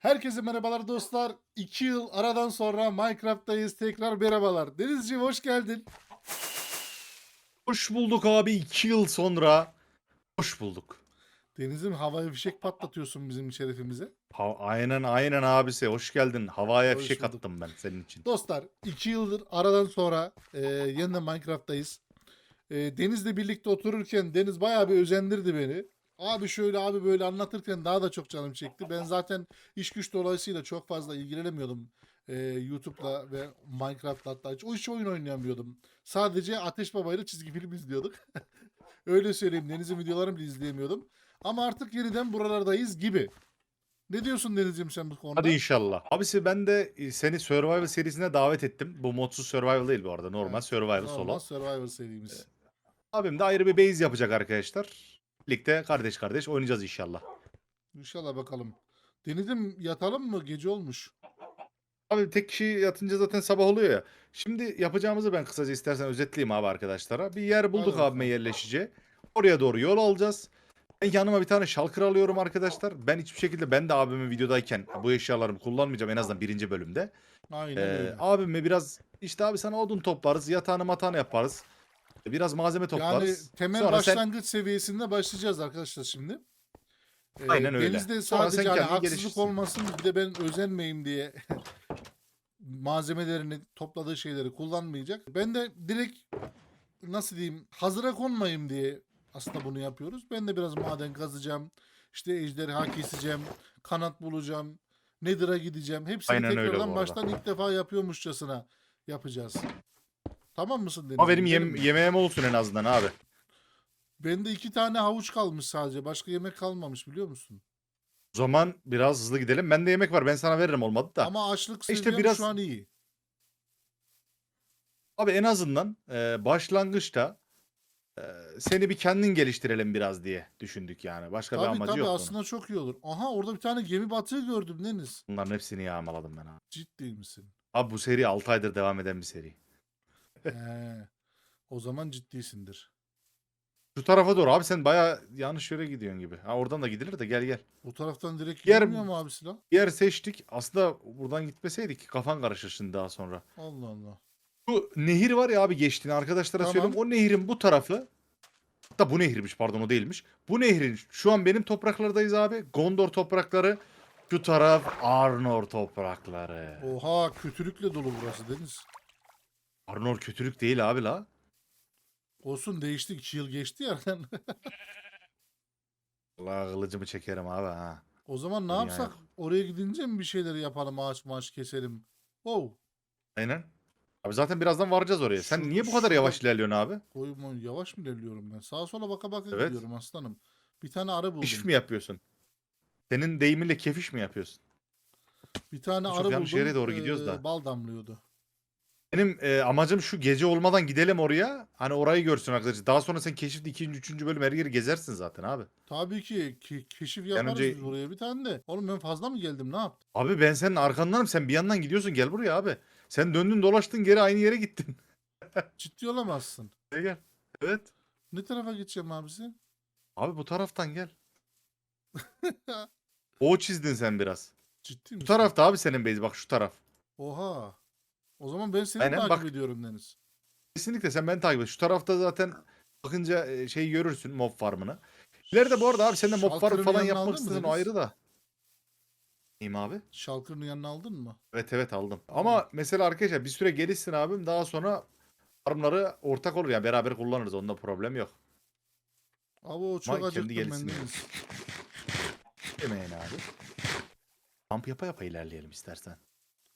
Herkese merhabalar dostlar. 2 yıl aradan sonra Minecraft'tayız. Tekrar merhabalar. Denizciğim hoş geldin. Hoş bulduk abi 2 yıl sonra. Hoş bulduk. Deniz'im havaya fişek patlatıyorsun bizim şerefimize. Ha, aynen aynen abisi hoş geldin. Havaya Hoş fişek bulduk. attım ben senin için. Dostlar 2 yıldır aradan sonra e, yeniden Minecraft'tayız. E, Deniz'le birlikte otururken Deniz bayağı bir özendirdi beni. Abi şöyle abi böyle anlatırken daha da çok canım çekti. Ben zaten iş güç dolayısıyla çok fazla ilgilenemiyordum. e, YouTube'la ve Minecraft'la hatta hiç, o hiç oyun oynayamıyordum. Sadece Ateş Baba ile çizgi film izliyorduk. Öyle söyleyeyim Deniz'in videolarını bile izleyemiyordum. Ama artık yeniden buralardayız gibi. Ne diyorsun Deniz'ciğim sen bu konuda? Hadi inşallah. Abisi ben de e, seni Survival serisine davet ettim. Bu modsuz Survival değil bu arada. Normal Evet, Survival Normal solo. Survivor serimiz. Abim de ayrı bir base yapacak arkadaşlar. Birlikte kardeş kardeş oynayacağız inşallah. İnşallah bakalım. Deniz'im yatalım mı? Gece olmuş. Abi tek kişi yatınca zaten sabah oluyor ya. Şimdi yapacağımızı ben kısaca istersen özetleyeyim abi arkadaşlara. Bir yer bulduk Hadi abime yerleşeceği. Oraya doğru yol alacağız. Ben yanıma bir tane şalkır alıyorum arkadaşlar. Ben hiçbir şekilde ben de abimin videodayken bu eşyalarımı kullanmayacağım en azından birinci bölümde. Aynen Ee, öyle. abime biraz işte abi sana odun toplarız, yatağını matağını yaparız. Biraz malzeme Yani toplarız. temel Sonra sen- başlangıç seviyesinde başlayacağız arkadaşlar şimdi. Ee, Aynen öyle. Denizde sadece sen hani haksızlık geliştirsin. olmasın bir de ben özenmeyeyim diye malzemelerini topladığı şeyleri kullanmayacak. Ben de direkt nasıl diyeyim hazıra konmayayım diye aslında bunu yapıyoruz. Ben de biraz maden kazacağım. İşte ejderha keseceğim. Kanat bulacağım. Nether'a gideceğim. Hepsini Aynen tekrardan baştan ilk defa yapıyormuşçasına yapacağız. Tamam mısın Deniz? Ama benim yem- yemeğim olsun en azından abi. Bende iki tane havuç kalmış sadece. Başka yemek kalmamış biliyor musun? O zaman biraz hızlı gidelim. Bende yemek var. Ben sana veririm olmadı da. Ama açlık İşte seviyem biraz- şu an iyi. Abi en azından e, başlangıçta e, seni bir kendin geliştirelim biraz diye düşündük yani. Başka bir Tabii amacı tabii yok bunun. aslında çok iyi olur. Aha orada bir tane gemi batığı gördüm Deniz. Bunların hepsini yağmaladım ben abi. Ciddi misin? Abi bu seri 6 aydır devam eden bir seri. He. O zaman ciddisindir. Şu tarafa doğru abi sen baya yanlış yere gidiyorsun gibi. Ha oradan da gidilir de gel gel. O taraftan direkt Yer- gidilmiyor mu abi silah? Bir yer seçtik. Aslında buradan gitmeseydik kafan karışır şimdi daha sonra. Allah Allah. Bu nehir var ya abi geçtiğini arkadaşlara Tamam. söyleyeyim. O nehrin bu tarafı Hatta bu nehirmiş pardon o değilmiş. Bu nehrin şu an benim topraklardayız abi. Gondor toprakları. Şu taraf Arnor toprakları. Oha kötülükle dolu burası Deniz. Arnor kötülük değil abi la. Olsun değişti. 2 yıl geçti ya. Allah kılıcımı çekerim abi ha. o zaman ne Dünya yapsak? yok. Oraya gidince mi bir şeyleri yapalım? Ağaç maaş keselim. Wow. Aynen. Abi zaten birazdan varacağız oraya. Sen Şu- niye bu kadar şu- yavaş ilerliyorsun abi? Koyma yavaş mı ilerliyorum ben? Sağa sola baka baka Evet. gidiyorum aslanım. Bir tane arı buldum. İş mi yapıyorsun? Senin deyiminle kefiş mi yapıyorsun? Bir tane Çok arı buldum. yanlış yere doğru gidiyoruz ee, da. Bal damlıyordu. Benim e, amacım şu gece olmadan gidelim oraya. Hani orayı görsün arkadaşlar. Daha sonra sen keşifte ikinci, üçüncü bölüm her yeri gezersin zaten abi. Tabii ki ke- keşif yaparız önce- biz buraya bir tane de. Oğlum ben fazla mı geldim ne yaptım? Abi ben senin arkandanım. Sen bir yandan gidiyorsun. Gel buraya abi. Sen döndün dolaştın geri aynı yere gittin. Ciddi olamazsın. Gel gel. Evet. Ne tarafa gideceğim abisi? Abi bu taraftan gel. O çizdin sen biraz. Ciddi Bu misin? tarafta abi senin base bak şu taraf. Oha. O zaman ben seni Aynen, takip bak. ediyorum Deniz. Kesinlikle sen beni takip et. Şu tarafta zaten bakınca şeyi görürsün mob farmını. İleride bu arada abi sen de mob farm falan yapmak istedin ayrı da. İyiyim abi. Şalkırın yanına aldın mı? Evet evet aldım. Ama mesela arkadaşlar bir süre gelişsin abim daha sonra farmları ortak olur ya beraber kullanırız onda problem yok. Abi o çok kendi acıktım ben Deniz. Demeyin abi. Kamp yapa yapa ilerleyelim istersen.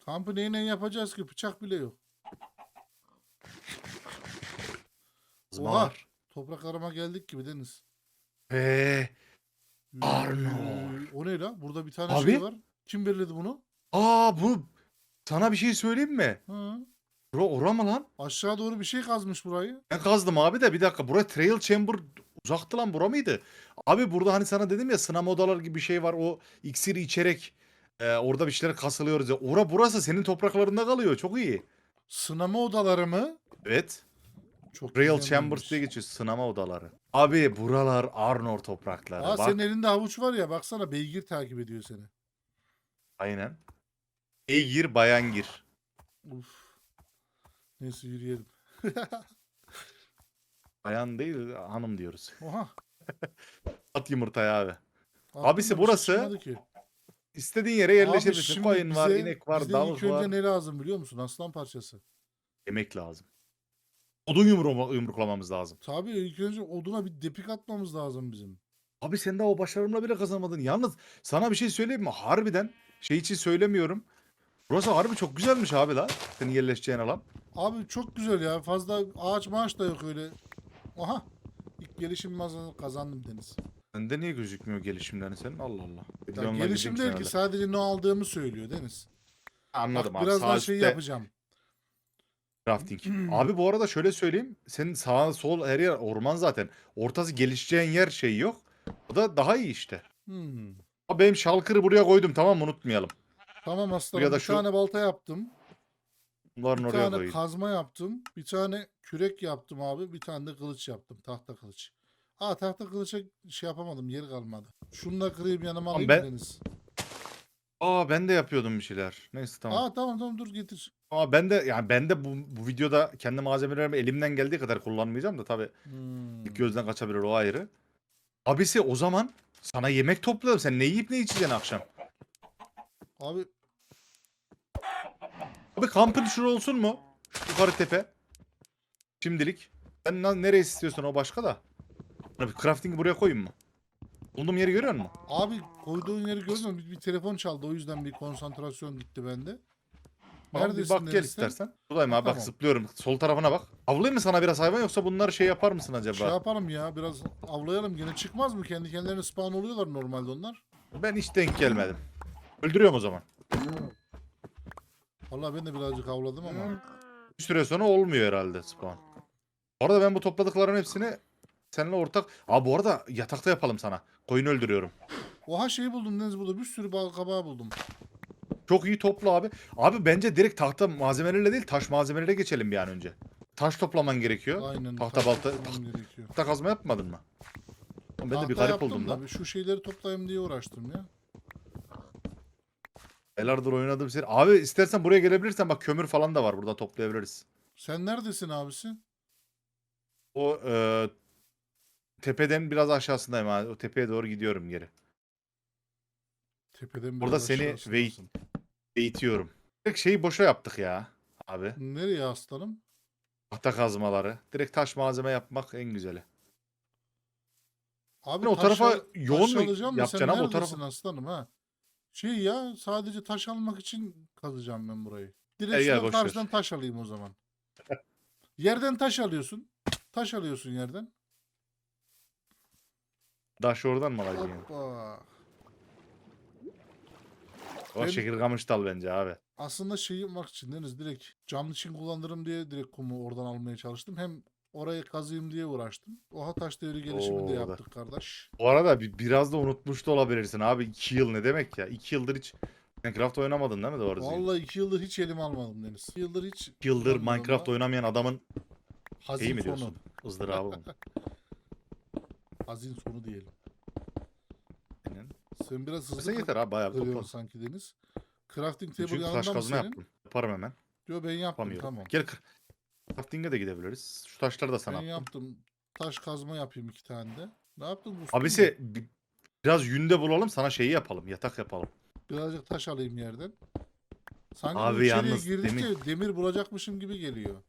Kampı neyle yapacağız ki? Bıçak bile yok. Oha. Zmar. Toprak arama geldik gibi Deniz. Eee. Üy, Arnor. O ne la? Burada bir tane Abi. şey var. Kim belirledi bunu? Aa bu sana bir şey söyleyeyim mi? Ha. Bura ora mı lan? Aşağı doğru bir şey kazmış burayı. Ben kazdım abi de bir dakika. Bura Trail Chamber uzaktı lan bura mıydı? Abi burada hani sana dedim ya sınama odaları gibi bir şey var. O iksiri içerek e, orada bir şeyler kasılıyoruz ya. Ora burası senin topraklarında kalıyor. Çok iyi. Sınama odaları mı? Evet. Çok Real. Chambers diye geçiyor. Sınama odaları. Abi buralar Arnor toprakları. Aa, Bak senin elinde havuç var ya baksana beygir takip ediyor seni. Aynen. Ey gir bayan gir. Uf. Neyse yürüyelim. Bayan değil hanım diyoruz. Oha. At yumurtayı abi. aklımda Abisi bir şey burası çıkmadı ki. İstediğin yere yerleşebilirsin. şimdi Koyun var, bize- inek var, bize davul ilk önce var. ne lazım biliyor musun? Aslan parçası. Yemek lazım. Odun yumru yumruklamamız lazım. Tabii ilk önce oduna bir depik atmamız lazım bizim. Abi sen daha o başarımla bile kazanamadın. Yalnız sana bir şey söyleyeyim mi? Harbiden şey için söylemiyorum. Burası harbi çok güzelmiş abi la. Senin yerleşeceğin alan. Abi çok güzel ya. Fazla ağaç maaş da yok öyle. Aha. İlk gelişim kazandım Deniz. Sende niye gözükmüyor gelişimlerin senin? Allah Allah. Ya gelişim değil ki sadece ne aldığımı söylüyor Deniz. Anladım Bak, abi. birazdan Sağ şey üstte yapacağım. crafting. abi bu arada şöyle söyleyeyim. Senin sağ sol her yer orman zaten. Ortası gelişeceğin yer şey yok. O da daha iyi işte. Hmm. Abi benim şalkırı buraya koydum tamam mı? unutmayalım. Tamam aslanım. Ya da bir şu- tane balta yaptım. Bunların Bir oraya tane koyayım. kazma yaptım. Bir tane kürek yaptım abi. Bir tane de kılıç yaptım. Tahta kılıç. Aa tahta kılıça şey yapamadım. Yer kalmadı. Şunu da kırayım yanıma alayım ben- Deniz. Aa ben de yapıyordum bir şeyler. Neyse tamam. Aa tamam tamam dur getir. Ama ben de yani ben de bu, bu videoda kendi malzemelerimi elimden geldiği kadar kullanmayacağım da tabii Hmm. ilk gözden kaçabilir o ayrı. Abisi o zaman sana yemek toplayalım. Sen ne yiyip ne içeceksin akşam? Abi Abi kampın şurası olsun mu? Yukarı tepe. Şimdilik. Sen na- istiyorsun o başka da. Abi crafting'i buraya koyayım mı? Bulduğum yeri görüyor musun? abi koyduğun yeri görmüyorum. Bir, bir telefon çaldı. O yüzden bir konsantrasyon gitti bende. Bir Neredesin bak gel istersen. Buradayım abi bak Tamam. zıplıyorum. Sol tarafına bak. Avlayayım mı sana biraz hayvan yoksa bunları şey yapar mısın acaba? Şey yapalım ya biraz avlayalım. Gene çıkmaz mı? Kendi kendilerine spawn oluyorlar normalde onlar. Ben hiç denk gelmedim. Öldürüyorum o zaman. Vallahi ben de birazcık avladım ama. Bir süre sonra olmuyor herhalde spawn. Bu arada ben bu topladıkların hepsini seninle ortak... Aa bu arada yatakta yapalım sana. Koyun öldürüyorum. Oha şeyi buldum Deniz burada. Bir sürü bal kabağı buldum. Çok iyi topla abi. Abi bence direkt tahta malzemeleriyle değil taş malzemeleriyle geçelim bir an önce. Taş toplaman gerekiyor. Aynen. Tahta taş balta- toplamam gerekiyor. Tahta kazma yapmadın mı? Oğlum Ben de bir Tahta garip oldum da lan. Şu şeyleri toplayayım diye uğraştım ya. Aylardır oynadım seni. Abi istersen buraya gelebilirsen bak kömür falan da var burada toplayabiliriz. Sen neredesin abisi? O e, tepeden biraz aşağısındayım abi. O tepeye doğru gidiyorum geri. Tepeden Burada biraz seni aşağısındasın. wait- Eğitiyorum. Direkt şeyi boşa yaptık ya abi. Nereye aslanım? Tahta kazmaları. Direkt taş malzeme yapmak en güzeli. Abi Yani o taş tarafa al- yoğun taş mu alacağım da yapacaksın ama o neredesin tarafa... aslanım ha? Şey ya sadece taş almak için kazacağım ben burayı. gel, Direkt şuradan boş ver. karşıdan taş alayım o zaman. yerden taş alıyorsun. Taş alıyorsun yerden. Taş oradan mı yani? Hoppa. O Ben- şekil dal bence abi. Aslında şey yapmak için Deniz direkt cam için kullanırım diye direkt kumu oradan almaya çalıştım. Hem orayı kazıyım diye uğraştım. Oha taş devri gelişimini de Oo, da- yaptık kardeş. Bu arada bi- biraz da unutmuş da olabilirsin abi. 2 yıl ne demek ya? 2 yıldır hiç Minecraft oynamadın değil mi doğru düzgün? Vallahi iki yıldır hiç elime almadım Deniz. İki yıldır hiç 2 yıldır Minecraft da. oynamayan adamın hazin iyi mi diyorsun? ızdırabı mı? Hazin sonu diyelim. Aynen. Sen biraz hızlı Sen yeter abi bayağı bir kırıyorsun topla. sanki Deniz. Crafting table Çünkü taş yanında mı kazma senin? yaptım. Yaparım hemen. Yo ben yaptım Yapamıyorum. tamam. Gel crafting'e de gidebiliriz. Şu taşları da sana ben yaptım. Taş kazma yapayım iki tane de. Ne yaptın bu? Abisi bi- biraz yünde bulalım sana şeyi yapalım. Yatak yapalım. Birazcık taş alayım yerden. Sanki Abi Abi içeriye yalnız girdikçe demir- demir bulacakmışım gibi geliyor.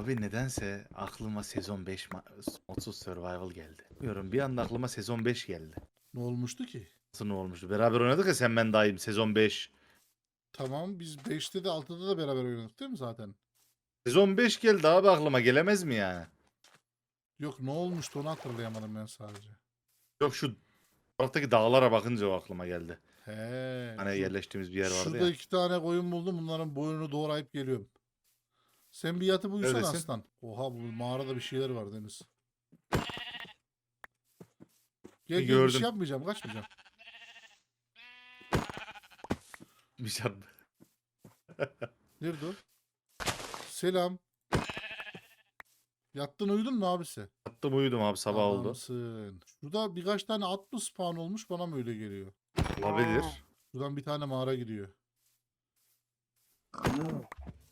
Abi nedense aklıma sezon 5 ma- Modsuz Survival geldi. Bilmiyorum bir anda aklıma sezon 5 geldi. Ne olmuştu ki? Nasıl ne olmuştu? Beraber oynadık ya sen ben dahil sezon 5. Tamam biz 5'te de 6'da da beraber oynadık değil mi zaten? Sezon 5 geldi abi aklıma gelemez mi yani? Yok ne olmuştu onu hatırlayamadım ben sadece. Yok şu taraftaki dağlara bakınca o aklıma geldi. He. Hani şu- yerleştiğimiz bir yer vardı Şurada ya. iki tane koyun buldum. Bunların boynunu doğrayıp geliyorum. Sen bir yatıp uyusana Neredesin? aslan. Oha bu mağarada bir şeyler var Deniz. Gel gel bir Gördüm. şey yapmayacağım. Kaçmayacağım. Bir şey Nerede o? Selam. Yattın uyudun mu abisi? Yattım uyudum abi sabah oldu. Adamsın. Şurada birkaç tane at mı spawn olmuş bana mı öyle geliyor? Olabilir. Şuradan bir tane mağara gidiyor.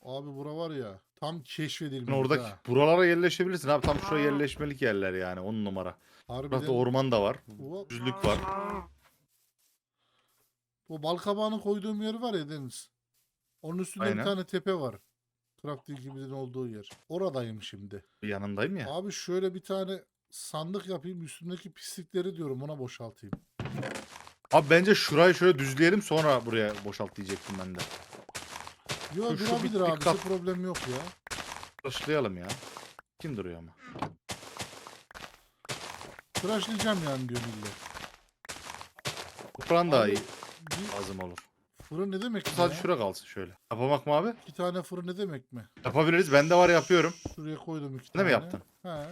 Abi bura var ya tam keşfedilmiş. Oradaki ha. buralara yerleşebilirsin abi. Tam şuraya yerleşmelik yerler yani. On numara. Harbiden Burada orman da var. Hop. Düzlük var. Bu bal kabağını koyduğum yer var ya Deniz. Onun üstünde bir Aynen. tane tepe var. Crafting'imizin olduğu yer. Oradayım şimdi. Yanındayım ya. Abi şöyle bir tane sandık yapayım. Üstündeki pislikleri diyorum ona boşaltayım. Abi bence şurayı şöyle düzleyelim sonra buraya boşalt diyecektim ben de. Yo Şu- şu durabilir bir- bir abi. Hiç problem yok ya. Başlayalım ya. Kim duruyor ama? Tıraşlayacağım yani diyor millet. Toprağın da Abi, iyi Bir lazım olur. fırın ne demek mi Sadece ya? şura kalsın şöyle. Yapamak mı abi? İki tane fırın ne demek mi? Yapabiliriz. Ben de var yapıyorum. Şuraya koydum iki Sen de tane. mi yaptın? He.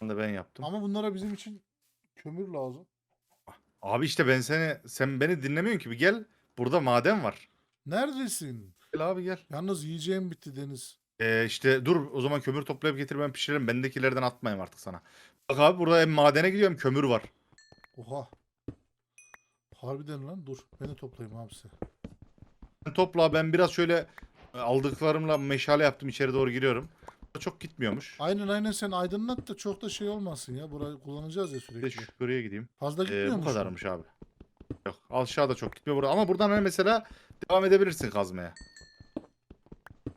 Ben de ben yaptım. Ama bunlara bizim için kömür lazım. Abi işte ben seni sen beni dinlemiyorsun ki bir gel. Burada maden var. Neredesin? Gel abi gel. Yalnız yiyeceğim bitti Deniz. Ee, işte dur o zaman kömür toplayıp getir ben pişiririm. Bendekilerden atmayayım artık sana. Bak abi burada hem madene gidiyorum kömür var. Oha. Harbiden lan dur. Beni toplayayım abisi. Sen topla ben biraz şöyle e, aldıklarımla meşale yaptım içeri doğru giriyorum. Çok gitmiyormuş. Aynen aynen sen aydınlat da çok da şey olmasın ya. Burayı kullanacağız ya Bir de sürekli. şuraya gideyim. Fazla Ee, gitmiyor bu mu? kadarmış abi. Yok aşağıda çok gitmiyor burada. Ama buradan hani mesela devam edebilirsin kazmaya.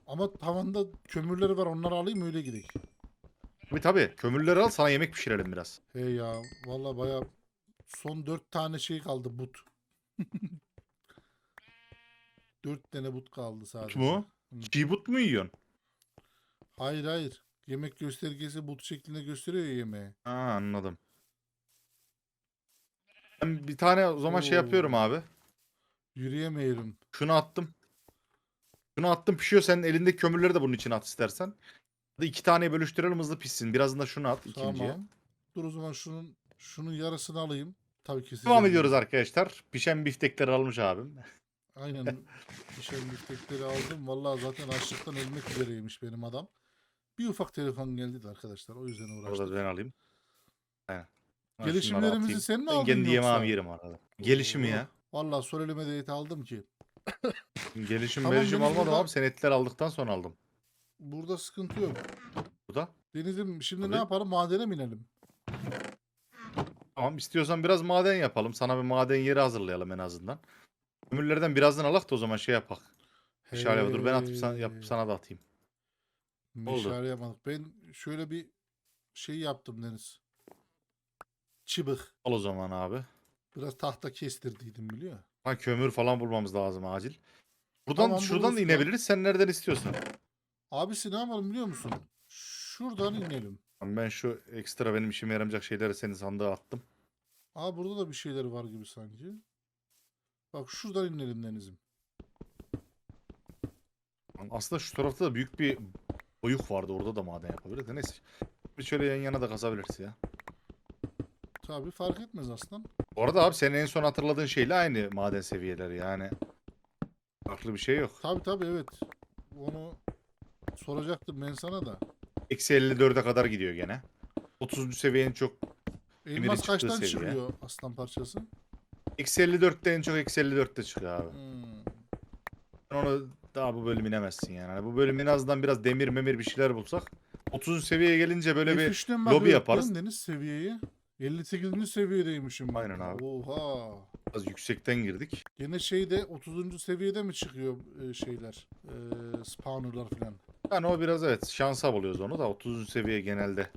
Ama tavanda kömürleri var onları alayım öyle gidelim. Tabii tabii. Kömürleri al sana yemek pişirelim biraz. Hey ya valla baya son dört tane şey kaldı but. dört tane but kaldı sadece. mu? Hı. Çiğ but mu yiyorsun? Hayır hayır. Yemek göstergesi but şeklinde gösteriyor ya yemeği. Ha anladım. Ben bir tane o zaman şey Oo. yapıyorum abi. Yürüyemiyorum. Şunu attım. Şunu attım pişiyor. Sen elindeki kömürleri de bunun içine at istersen. Hadi iki tane bölüştürelim hızlı pişsin. Birazını da şunu at ikinciye. Tamam. Dur o zaman şunun şunun yarısını alayım. Tabii ki Devam ediyoruz arkadaşlar. Pişen biftekleri almış abim. Aynen. Pişen biftekleri aldım. Vallahi zaten açlıktan ölmek üzereymiş benim adam. Bir ufak telefon geldi de arkadaşlar. O yüzden Orada uğraştık. ben alayım. Aynen. Ben Gelişimlerimizi sen mi Ben aldın kendi yoksa? yemeğimi yerim arada. Gelişimi ya. Vallahi sol elime de et aldım ki. Gelişim Tamam, gelişim Deniz almadım burada- abi. Sen etler aldıktan sonra aldım. Burada sıkıntı yok. Burada. Deniz'im şimdi Tabii. ne yapalım? Madene mi inelim? Tamam istiyorsan biraz maden yapalım. Sana bir maden yeri hazırlayalım en azından. Kömürlerden birazdan alak da o zaman şey yapak. Yap. Dur ben atıp sana, yap, Hey. sana da atayım. oldu? Meşale yapmadık. Ben şöyle bir şey yaptım Deniz. Çıbık. Al o zaman abi. Biraz tahta kestirdiydim biliyor musun? Ha kömür falan bulmamız lazım acil. Buradan Tamam, şuradan da buluruz ya. inebiliriz. Sen nereden istiyorsan. Abisi ne yapalım biliyor musun? Şuradan inelim. Ben şu ekstra benim işime yaramayacak şeyleri senin sandığa attım. Aa burada da bir şeyler var gibi sanki. Bak şuradan inelim Deniz'im. Aslında şu tarafta da büyük bir oyuk vardı. Orada da maden yapabiliriz. de Neyse. Bir şöyle yan yana da kazabiliriz ya. Tabii fark etmez aslan. Bu arada abi senin en son hatırladığın şeyle aynı maden seviyeleri yani. Farklı bir şey yok. Tabii tabii evet. Onu soracaktım ben sana da. Eksi 54'e kadar gidiyor gene. 30. seviyenin çok Elmas çıktığı kaçtan seviye. çıkıyor aslan parçası? Eksi 54'te en çok eksi 54'te çıkıyor abi. Hmm. Sen Onu daha bu bölüm inemezsin yani. Hani bu bölüm en azından biraz demir memir bir şeyler bulsak. 30. seviyeye gelince böyle bir F3'ten lobi bakıyorum yaparız. Deniz seviyeye. 58. seviyedeymişim. ben. Aynen abi. Oha. Biraz yüksekten girdik. Gene şeyde 30. seviyede mi çıkıyor e, şeyler? E, spawnerlar falan. Yani o biraz evet şansa buluyoruz onu da 30. seviye genelde.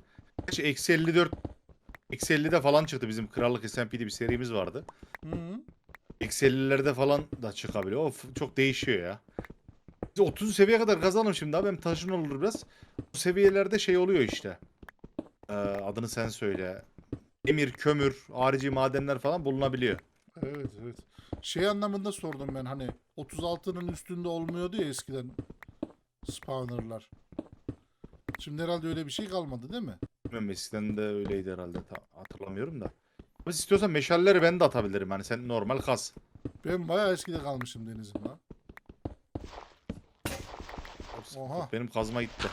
Gerçi eksi 54 eksi 50'de falan çıktı bizim Krallık SMP'de bir serimiz vardı. Hı -hı. Eksi 50'lerde falan da çıkabiliyor. O f- çok değişiyor ya. Biz 30 seviye kadar kazanalım şimdi abi. Hem taşın olur biraz. Bu seviyelerde şey oluyor işte. Ee, adını sen söyle. Demir, kömür, harici madenler falan bulunabiliyor. Evet evet. Şey anlamında sordum ben hani 36'nın üstünde olmuyordu ya eskiden spawnerlar. Şimdi herhalde öyle bir şey kalmadı değil mi? Bilmiyorum eskiden de öyleydi herhalde. Ta- hatırlamıyorum da. Ama istiyorsan meşalleri ben de atabilirim. Hani sen normal kaz. Ben bayağı eskide kalmışım denizim ha. Oha. Benim kazma gitti.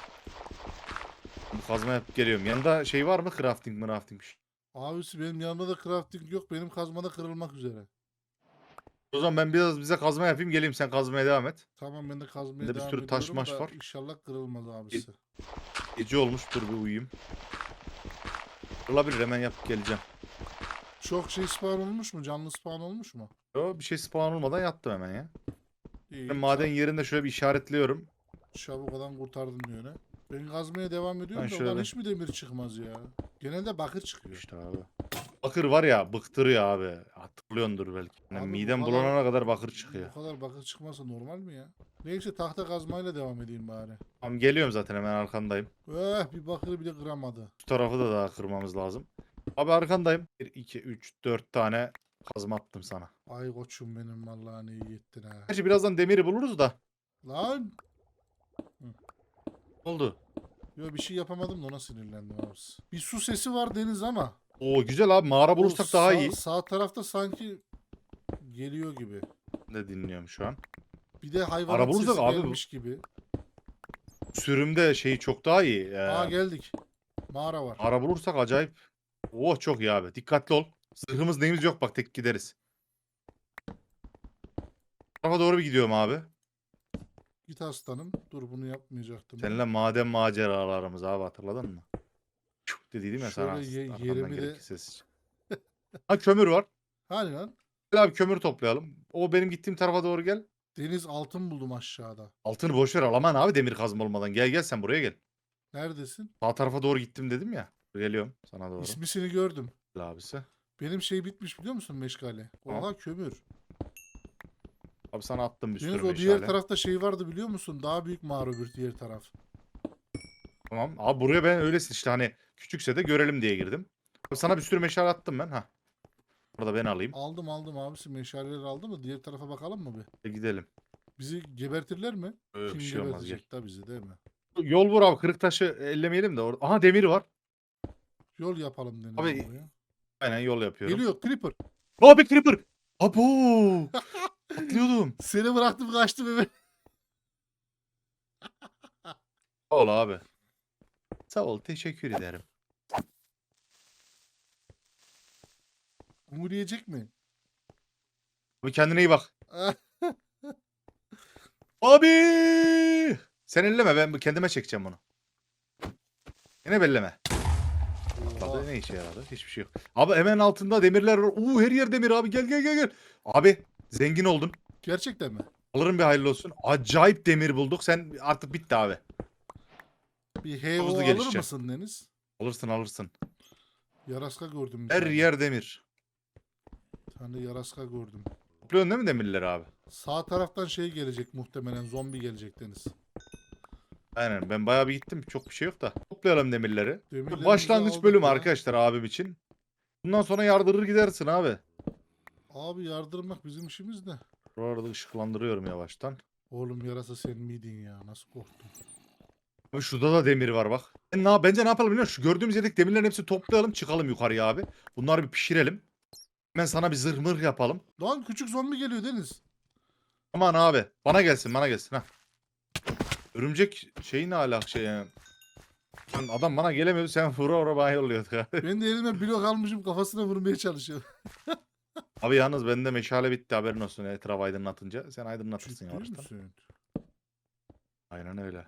Bu kazma yapıp geliyorum. Yanında şey var mı? Crafting crafting bir şey. Abisi benim yanımda da crafting yok. Benim kazmada kırılmak üzere. O zaman ben biraz bize kazma yapayım geleyim sen kazmaya devam et. Tamam ben de kazmaya Bende bir devam sürü taş ediyorum maş da var. İnşallah kırılmaz abisi. Gece olmuş dur bir uyuyayım. Olabilir hemen yapıp geleceğim. Çok şey spawn olmuş mu? Canlı spawn olmuş mu? Yo, bir şey spawn olmadan yattım hemen ya. İyi. Ben maden yerinde şöyle bir işaretliyorum. Çabuk adam kurtardın diyor ne? Ben kazmaya devam ediyorum Ben da şöyle- hiç mi demir çıkmaz ya? Genelde bakır çıkıyor. İşte abi. Bakır var ya bıktırıyor abi. Hatırlıyordur belki. Yani Abi bu midem kadar- bulanana kadar bakır çıkıyor. Bu kadar bakır çıkması normal mi ya? Neyse tahta kazmayla devam edeyim bari. Tamam geliyorum zaten hemen arkandayım. Eh bir bakırı bile kıramadı. Şu tarafı da daha kırmamız lazım. Abi arkandayım. 1, 2, 3, 4 tane kazma attım sana. Ay koçum benim vallahi ne iyi ettin ha. Gerçi birazdan demiri buluruz da. Lan! Ne oldu? Yo bir şey yapamadım da ona sinirlendim abisi. Bir su sesi var deniz ama. Oo güzel abi mağara o bulursak daha sağ- iyi. Sağ tarafta sanki geliyor gibi. Ne dinliyorum şu an. Bir de hayvanat Ara bulursak sesi abi bu- gelmiş gibi. Sürümde şeyi çok daha iyi. Ee, Aa geldik. Mağara var. Ara bulursak acayip. Oh çok iyi abi. Dikkatli ol. Zırhımız neyimiz yok bak tek gideriz. Bu tarafa doğru bir gidiyorum abi. Git aslanım. Dur bunu yapmayacaktım. Seninle maden maceralarımız abi hatırladın mı? Çuk dediydim ya sana. Şöyle ye- yerimi de- ses. ha kömür var. Hani lan? Gel abi kömür toplayalım. O benim gittiğim tarafa doğru gel. Deniz altın buldum aşağıda. Altını boş ver alaman abi demir kazma olmadan. Gel gel sen buraya gel. Neredesin? Sağ tarafa doğru gittim dedim ya. Geliyorum sana doğru. İsmisini gördüm. Gel abisi. Benim şey bitmiş biliyor musun meşgale? Tamam. Oha kömür. Abi sana attım bir sürü o meşale. diğer tarafta şey vardı biliyor musun? Daha büyük mağara bir diğer taraf. Tamam. Abi buraya ben öylesin işte hani küçükse de görelim diye girdim. Abi sana bir sürü meşale attım ben. ha. Burada ben alayım. Aldım aldım abisi meşaleleri aldım mı? Diğer tarafa bakalım mı bir? E, gidelim. Bizi gebertirler mi? Öyle Kim bir şey olmaz gel. gebertecek da bizi değil mi? Yol vur abi kırık taşı ellemeyelim de orada. Aha demir var. Yol yapalım Deniz Abi. Aynen yol yapıyorum. Geliyor Creeper. Abi creeper. Abo. Atlıyordum. Seni bıraktım kaçtım eve. Ol abi. Sağ ol teşekkür ederim. Umur yiyecek mi? Abi kendine iyi bak. Abi. Sen elleme ben bu- kendime çekeceğim bunu. Yine belleme. Oha. Tadı ne işe yaradı? Hiçbir şey yok. Abi hemen altında demirler var. Uuu her yer demir abi. Gel gel gel gel. Abi zengin oldun. Gerçekten mi? Alırım bir hayırlı olsun. Acayip demir bulduk. Sen artık bitti abi. Bir HO Hızlı alır gelişeceğim. mısın Deniz? Alırsın alırsın. Yaraska gördüm. bir Her tane. yer demir. Bir tane yaraska gördüm. Topluyorsun değil mi demirleri abi? Sağ taraftan şey gelecek muhtemelen zombi gelecek Deniz. Aynen ben bayağı bir gittim. Çok bir şey yok da. Toplayalım demirleri. Demirlerimizi Başlangıç aldık bölümü ya. arkadaşlar abim için. Bundan sonra yardırır gidersin abi. Abi yardırmak bizim işimiz de. Bu arada ışıklandırıyorum yavaştan. Oğlum yarasa sen miydin ya? Nasıl korktun? Ama Şurada da demir var bak. Ben ne, bence ne yapalım biliyor musun? Şu gördüğümüz yerdeki demirlerin hepsini toplayalım çıkalım yukarıya abi. Bunları bir pişirelim. Hemen sana bir zırh mırh yapalım. Lan küçük zombi geliyor Deniz. Aman abi bana gelsin bana gelsin ha. Örümcek şeyi ne alak şey yani. Lan Adam bana gelemiyordu sen vura vura bana yolluyorduk abi. Ben de elime blok almışım kafasına vurmaya çalışıyorum. Abi yalnız bende meşale bitti haberin olsun etrafı aydınlatınca. Sen aydınlatırsın Ciddi yavaştan. misin? Aynen öyle.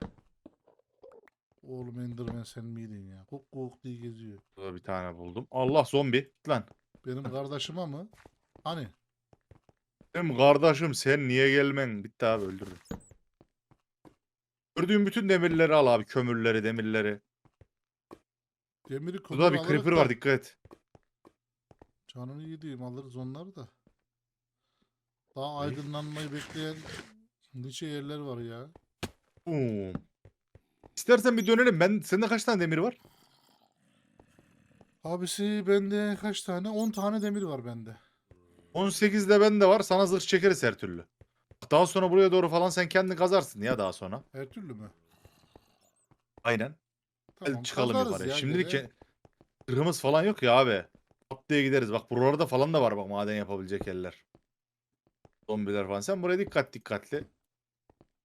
Oğlum Enderman sen miydin ya? Kok kok diye geziyor. Burada bir tane buldum. Allah zombi. Git Lan. Benim kardeşime mı? Hani? Benim kardeşim sen niye gelmen? Bitti abi öldürdüm. Gördüğün bütün demirleri al abi. Kömürleri, demirleri. Demiri Burada bir creeper var dikkat et. Canını yediğim alırız onları da. Daha aydınlanmayı bekleyen nice yerler var ya. Boom. İstersen bir dönelim. Ben sende kaç tane demir var? Abisi bende kaç tane? 10 tane demir var bende. 18'de bende var. Sana zırh çekeriz her türlü. Daha sonra buraya doğru falan sen kendin kazarsın ya daha sonra. Her türlü mü? Aynen. Hadi Tamam, çıkalım kazarız yukarıya. ya Şimdilik ke- zırhımız falan yok ya abi. Atlıya gideriz. Bak buralarda falan da var bak maden yapabilecek yerler. Zombiler falan. Sen buraya dikkat dikkatli.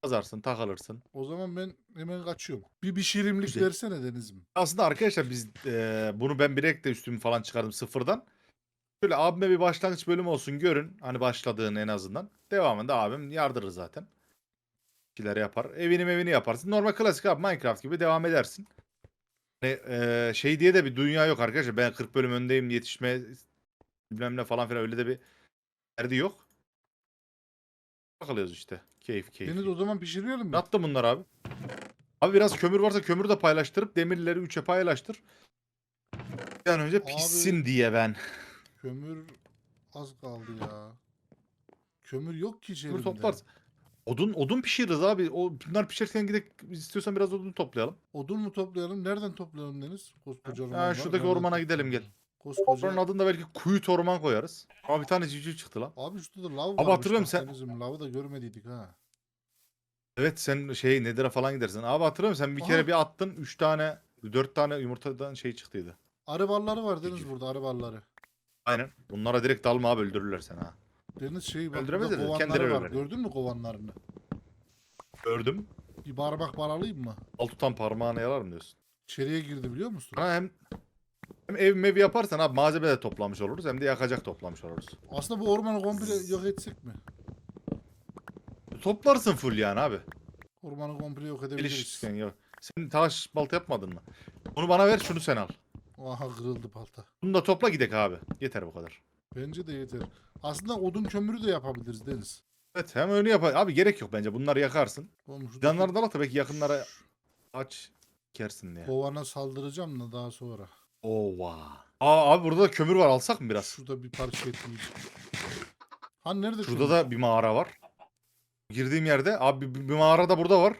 Kazarsın, takılırsın. O zaman ben hemen kaçıyorum. Bir pişirimlik Güzel. versene Deniz'im. Aslında arkadaşlar biz eee, bunu ben bilek de üstümü falan çıkardım sıfırdan. Şöyle abime bir başlangıç bölümü olsun görün. Hani başladığın en azından. Devamında abim yardırır zaten. Bir şeyler yapar. Evini evini yaparsın. Normal klasik abi Minecraft gibi devam edersin. Hani, eee, şey diye de bir dünya yok arkadaşlar. Ben 40 bölüm öndeyim yetişme bilmem ne falan filan öyle de bir derdi yok. Takılıyoruz işte. Keyif keyif. Deniz o zaman pişiriyorum Ne mı? attın bunlar abi? Abi biraz kömür varsa kömürü de paylaştırıp demirleri 3'e paylaştır. Bir an önce Abi- pişsin diye ben. Kömür az kaldı ya. Kömür yok ki Kömür içerimde. toplarsın. Odun odun pişiririz abi. O bunlar pişerken gidip istiyorsan biraz odun toplayalım. Odun mu toplayalım? Nereden toplayalım Deniz? Koskoca orman Ha, var. şuradaki Nereden ormana gidelim, gel. Koskoca. Oranın adını da belki kuyu orman koyarız. Ama bir tane civciv çıktı lan. Abi şurada da lav Abi hatırlıyorum sen- Deniz'im lavı da görmediydik ha. Evet sen şey Nedir'e falan gidersin. Abi hatırlıyor musun? Sen bir Aha. kere bir attın 3 tane 4 tane yumurtadan şey çıktıydı. Arı balları var Deniz burada arı balları. Aynen. Bunlara direkt dalma abi öldürürler seni ha. Deniz şey bak Öldüremez burada de kovanları kendileri var. Gördün mü kovanlarını? Gördüm. Bir barmak bar alayım mı? Al tutan parmağını yalar mı diyorsun? İçeriye girdi biliyor musun? Ha hem hem ev mevi yaparsan abi malzeme de toplamış oluruz hem de yakacak toplamış oluruz. Aslında bu ormanı komple yok etsek mi? Toplarsın full yani abi. Ormanı komple yok edebiliriz. Gelişirken ya. Sen taş balta yapmadın mı? Onu bana ver şunu sen al. Aha kırıldı balta. Bunu da topla gidek abi. Yeter bu kadar. Bence de yeter. Aslında odun kömürü de yapabiliriz Deniz. Evet hem öyle yap. Abi gerek yok bence. Bunları yakarsın. Şuradaki Canları da al da belki yakınlara aç kersin diye. Kovana saldıracağım da daha sonra. Ova. Aa abi burada da kömür var alsak mı biraz? Şurada bir parça ekleyeyim. Ha nerede Şurada kömür? da bir mağara var. Girdiğim yerde abi bir, bir mağara da burada var.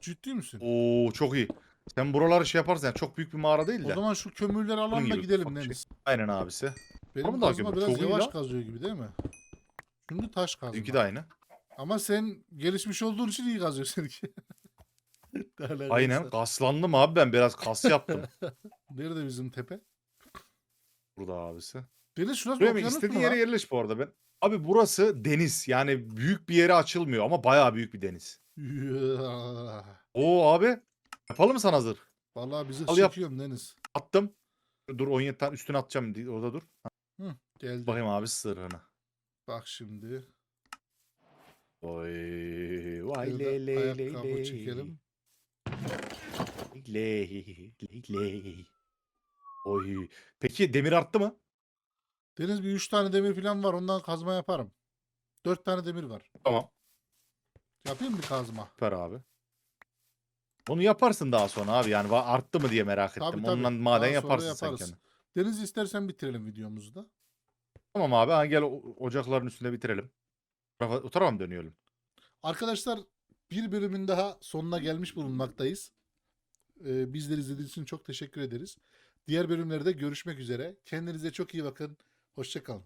Ciddi misin? Oo çok iyi. Sen buraları şey yaparsın yani çok büyük bir mağara değil O de. zaman şu kömürleri alalım da gibi gidelim ufak bir şey. Deniz. Aynen abisi. Benim Ama daha kazma biraz Çok iyi yavaş lan. kazıyor gibi değil mi? Şimdi taş kazma. Benimki de aynı. Ama sen gelişmiş olduğun için iyi kazıyorsun seninki. Aynen. Kaslandım abi ben biraz kas yaptım. Nerede bizim tepe? Burada abisi. Deniz şurası Buraya mı? okyanus İstediğin mu yere lan? yerleş bu arada ben. Abi burası deniz. Yani büyük bir yere açılmıyor ama bayağı büyük bir deniz. Oo abi. Yapalım mı sana hazır? Vallahi bizi Al yap. çekiyorum Deniz. Attım. Dur 17 tane üstüne atacağım. Orada dur. Hı, geldi. Bakayım abi sırrını. Bak şimdi. Oy. Vay le le le le. çekelim. Le le le. Oy. Peki demir arttı mı? Deniz bir üç tane demir falan var. Ondan kazma yaparım. Dört tane demir var. Tamam. Yapayım mı kazma? Süper abi. Onu yaparsın daha sonra abi. Yani arttı mı diye merak ettim. Tabii, tabii. Ondan maden Daha yaparsın sen kendin. Deniz istersen bitirelim videomuzu da. Tamam abi. Ha, gel o- ocakların üstünde bitirelim. O tarafa, o tarafa mı dönüyorum? Arkadaşlar bir bölümün daha sonuna gelmiş bulunmaktayız. Ee, bizleri izlediğiniz için çok teşekkür ederiz. Diğer bölümlerde görüşmek üzere. Kendinize çok iyi bakın. Hoşçakalın.